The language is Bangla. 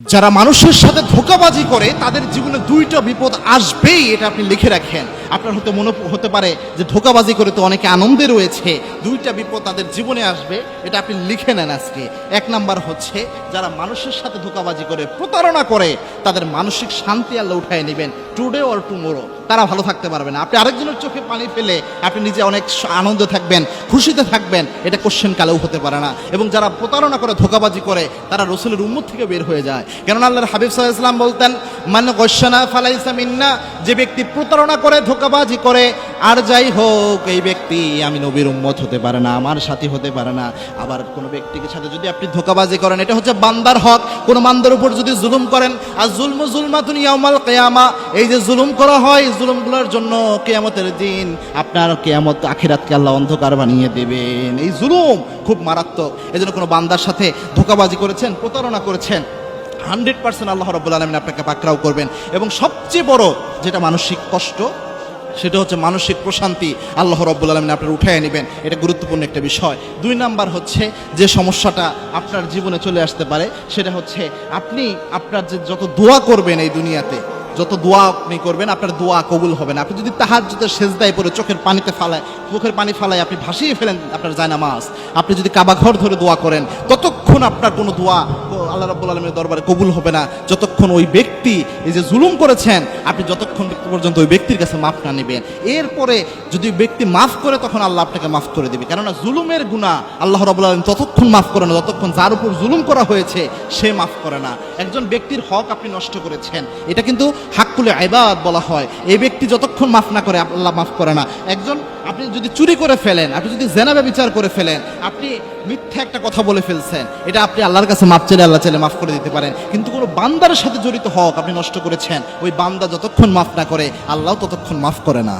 যারা মানুষের সাথে ধোকাবাজি করে তাদের জীবনে দুইটা বিপদ আসবেই এটা আপনি লিখে রাখেন। আপনার হতে মনে হতে পারে যে ধোকাবাজি করে তো অনেকে আনন্দে রয়েছে। দুইটা বিপদ তাদের জীবনে আসবে, এটা আপনি লিখে নেন আজকে। এক নাম্বার হচ্ছে, যারা মানুষের সাথে ধোকাবাজি করে, প্রতারণা করে, তাদের মানসিক শান্তি আল্লাহ উঠায় নেবেন, টুডে অর টুমোরো। তারা ভালো থাকতে পারবে না। আপনি আরেকজনের চোখে পানি ফেলে, আপনি নিজে অনেক আনন্দে থাকবেন, খুশিতে থাকবেন, এটা কোশ্চেন কালেও হতে পারে না। এবং যারা প্রতারণা করে, ধোকাবাজি করে, তারা রসুলের উম্মত থেকে বের হয়ে যায়। কেননা আল্লাহর হাবিব সাল্লাহ ইসলাম বলতেন মানে গোসানা ফালাইসা মিন্না, যে ব্যক্তি প্রতারণা করে, ধোকাবাজি করে, আর যাই হোক, এই ব্যক্তি আমি নবীর উম্মত হতে পারে না, আমার সাথী হতে পারে না। আবার কোনো ব্যক্তিকে সাথে যদি আপনি ধোকাবাজি করেন, এটা হচ্ছে বান্দার হক। কোনো বান্দার উপর যদি জুলুম করেন, আর জুলমু জুলমাতুন ইয়াউমাল কিয়ামা, এই যে জুলুম করা হয় জুলুমগুলোর জন্য কেয়ামতের দিন আপনার কেয়ামত আখিরাতকে আল্লাহ অন্ধকার বানিয়ে দেবেন। এই জুলুম খুব মারাত্মক। এই জন্য কোনো বান্দার সাথে ধোকাবাজি করেছেন, প্রতারণা করেছেন হান্ড্রেড পার্সেন্ট আল্লাহ রব্বুল আলমিন আপনাকে পাকড়াও করবেন। এবং সবচেয়ে বড় যেটা মানসিক কষ্ট, সেটা হচ্ছে মানসিক প্রশান্তি আল্লাহ রব্বুল আলমিন আপনার উঠায় নেবেন। এটা গুরুত্বপূর্ণ একটা বিষয়। দুই নাম্বার হচ্ছে যে সমস্যাটা আপনার জীবনে চলে আসতে পারে, সেটা হচ্ছে আপনি আপনার যে যত দোয়া করবেন এই দুনিয়াতে, যত দোয়া আপনি করবেন, আপনার দোয়া কবুল হবে না। আপনি যদি তাহার যদি সেজদায় পড়ে চোখের পানিতে ফালায়, চোখের পানি ফালায় আপনি ভাসিয়ে ফেলেন আপনার জায়নামাজ। আপনি যদি কাবা ঘর ধরে দোয়া করেন ততক্ষণ আপনার কোনো দোয়া আল্লাহ রাব্বুল আলমের দরবারে কবুল হবে না, যতক্ষণ ওই ব্যক্তি এই যে জুলুম করেছেন, আপনি যতক্ষণ পর্যন্ত ওই ব্যক্তির কাছে মাফ না নেবেন। এরপরে যদি ব্যক্তি মাফ করে, তখন আল্লাহ আপনাকে মাফ করে দেবে। কেননা জুলুমের গুণা আল্লাহ রাবুল আলম ততক্ষণ মাফ করে না ততক্ষণ যার উপর জুলুম করা হয়েছে, সে মাফ করে না। একজন ব্যক্তির হক আপনি নষ্ট করেছেন। এটা কিন্তু হাক্কুলে আইবাদ বলা হয়। এই ব্যক্তি যতক্ষণ মাফ না করে, আল্লাহ মাফ করে না। একজন, আপনি যদি চুরি করে ফেলেন, আপনি যদি জেনাবে বিচার করে ফেলেন, আপনি মিথ্যা একটা কথা বলে ফেলছেন এটা আপনি আল্লাহর কাছে মাপ চাইলে আল্লাহ চাইলে মাফ করে দিতে পারেন। কিন্তু কোনো বান্দার সাথে জড়িত হক আপনি নষ্ট করেছেন, ওই বান্দা যতক্ষণ মাফ না করে, আল্লাহ ততক্ষণ মাফ করে না।